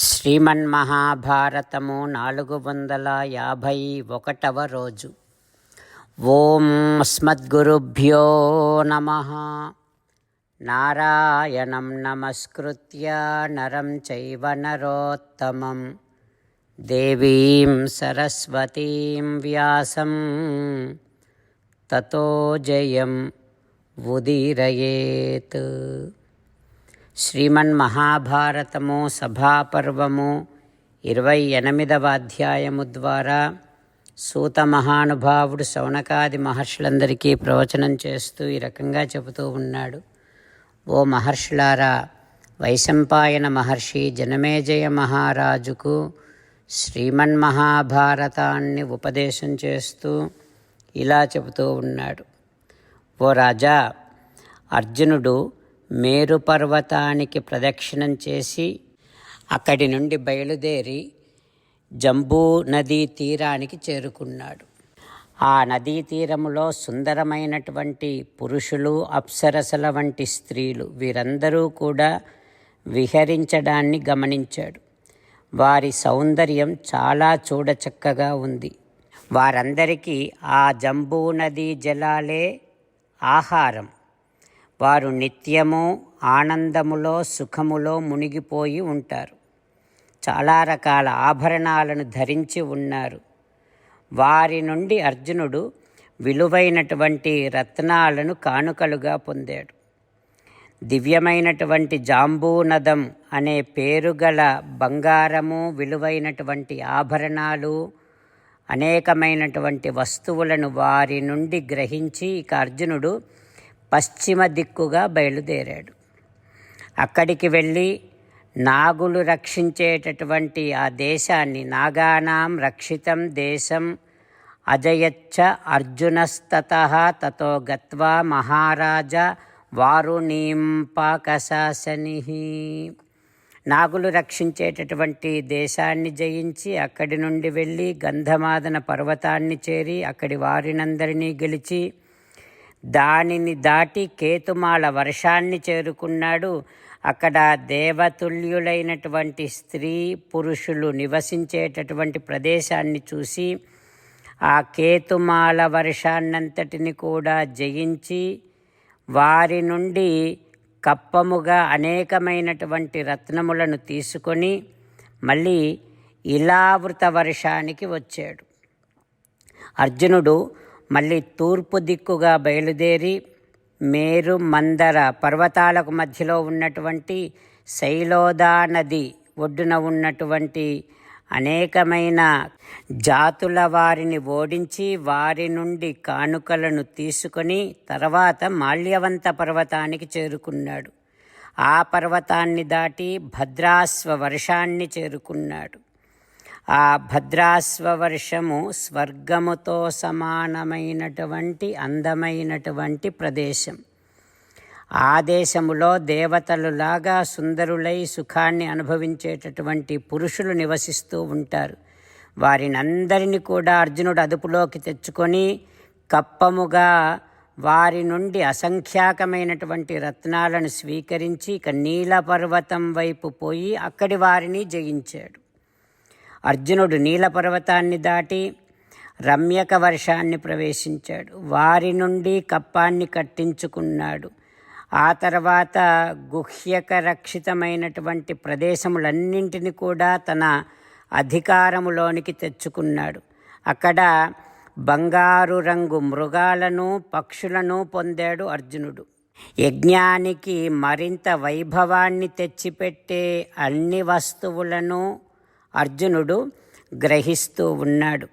శ్రీమన్మహాభారతము నాలుగు వందల యాభై ఒకటవ రోజు. ఓం స్మద్గురుభ్యో నమ. నారాయణం నమస్కృత్య నరం చైవ నరోత్తమం. దేవీం సరస్వతీం వ్యాసం. తతో జయం ఉదీరయేత్. శ్రీమన్ మహాభారతము సభాపర్వము ఇరవై ఎనిమిదవ అధ్యాయము ద్వారా సూత మహానుభావుడు శౌనకాది మహర్షులందరికీ ప్రవచనం చేస్తూ ఈ రకంగా చెబుతూ ఉన్నాడు. ఓ మహర్షులారా వైశంపాయన మహర్షి జనమేజయ మహారాజుకు శ్రీమన్మహాభారతాన్ని ఉపదేశం చేస్తూ ఇలా చెబుతూ ఉన్నాడు. ఓ రాజా అర్జునుడు మేరు పర్వతానికి ప్రదక్షిణం చేసి అక్కడి నుండి బయలుదేరి జంబూ నదీ తీరానికి చేరుకున్నాడు. ఆ నదీ తీరములో సుందరమైనటువంటి పురుషులు అప్సరసల వంటి స్త్రీలు వీరందరూ కూడా విహరించడాన్ని గమనించాడు. వారి సౌందర్యం చాలా చూడచక్కగా ఉంది. వారందరికీ ఆ జంబూ నదీ జలాలే ఆహారం. వారు నిత్యము ఆనందములో సుఖములో మునిగిపోయి ఉంటారు. చాలా రకాల ఆభరణాలను ధరించి ఉన్నారు. వారి నుండి అర్జునుడు విలువైనటువంటి రత్నాలను కానుకలుగా పొందాడు. దివ్యమైనటువంటి జాంబూనదం అనే పేరు గల బంగారము విలువైనటువంటి ఆభరణాలు అనేకమైనటువంటి వస్తువులను వారి నుండి గ్రహించి ఇక అర్జునుడు పశ్చిమ దిక్కుగా బయలుదేరాడు. అక్కడికి వెళ్ళి నాగులు రక్షించేటటువంటి ఆ దేశాన్ని నాగానాం రక్షితం దేశం అజయచ్చ అర్జునస్తత తతో గత్వా మహారాజా వారుణీంపాకశాసని. నాగులు రక్షించేటటువంటి దేశాన్ని జయించి అక్కడి నుండి వెళ్ళి గంధమాదన పర్వతాన్ని చేరి అక్కడి వారినందరినీ గెలిచి దానిని దాటి కేతుమాల వర్షాన్ని చేరుకున్నాడు. అక్కడ దేవతుల్యులైనటువంటి స్త్రీ పురుషులు నివసించేటటువంటి ప్రదేశాన్ని చూసి ఆ కేతుమాల వర్షాన్నంతటిని కూడా జయించి వారి నుండి కప్పముగా అనేకమైనటువంటి రత్నములను తీసుకొని మళ్ళీ ఇలావృత వర్షానికి వచ్చాడు. అర్జునుడు మళ్ళీ తూర్పు దిక్కుగా బయలుదేరి మేరు మందర పర్వతాలకు మధ్యలో ఉన్నటువంటి శైలోదా నది ఒడ్డున ఉన్నటువంటి అనేకమైన జాతుల వారిని ఓడించి వారి నుండి కానుకలను తీసుకొని తర్వాత మాల్యవంత పర్వతానికి చేరుకున్నాడు. ఆ పర్వతాన్ని దాటి భద్రాస్వ వర్షాన్ని చేరుకున్నాడు. ఆ భద్రాశ్వవర్షము స్వర్గముతో సమానమైనటువంటి అందమైనటువంటి ప్రదేశం. ఆ దేశములో దేవతలులాగా సుందరులై సుఖాన్ని అనుభవించేటటువంటి పురుషులు నివసిస్తూ ఉంటారు. వారినందరినీ కూడా అర్జునుడు అదుపులోకి తెచ్చుకొని కప్పముగా వారి నుండి అసంఖ్యాకమైనటువంటి రత్నాలను స్వీకరించి ఇక నీలపర్వతం వైపు పోయి అక్కడి వారిని జయించాడు. అర్జునుడు నీలపర్వతాన్ని దాటి రమ్యక వర్షాన్ని ప్రవేశించాడు. వారి నుండి కప్పాన్ని కట్టించుకున్నాడు. ఆ తర్వాత గుహ్యక రక్షితమైనటువంటి ప్రదేశములన్నింటిని కూడా తన అధికారములోనికి తెచ్చుకున్నాడు. అక్కడ బంగారు రంగు మృగాలను పక్షులను పొందాడు అర్జునుడు. యజ్ఞానికి మరింత వైభవాన్ని తెచ్చిపెట్టే అన్ని వస్తువులను అర్జునుడు గ్రహిస్తూ ఉన్నాడు.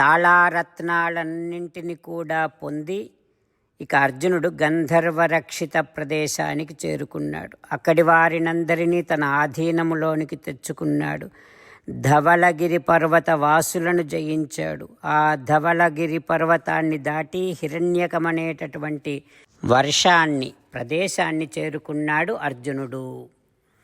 చాలా రత్నాలన్నింటిని కూడా పొంది ఇక అర్జునుడు గంధర్వ రక్షిత ప్రదేశానికి చేరుకున్నాడు. అక్కడి వారినందరినీ తన ఆధీనములోనికి తెచ్చుకున్నాడు. ధవలగిరి పర్వత వాసులను జయించాడు. ఆ ధవలగిరి పర్వతాన్ని దాటి హిరణ్యకమనేటటువంటి వర్షాన్ని ప్రదేశాన్ని చేరుకున్నాడు అర్జునుడు.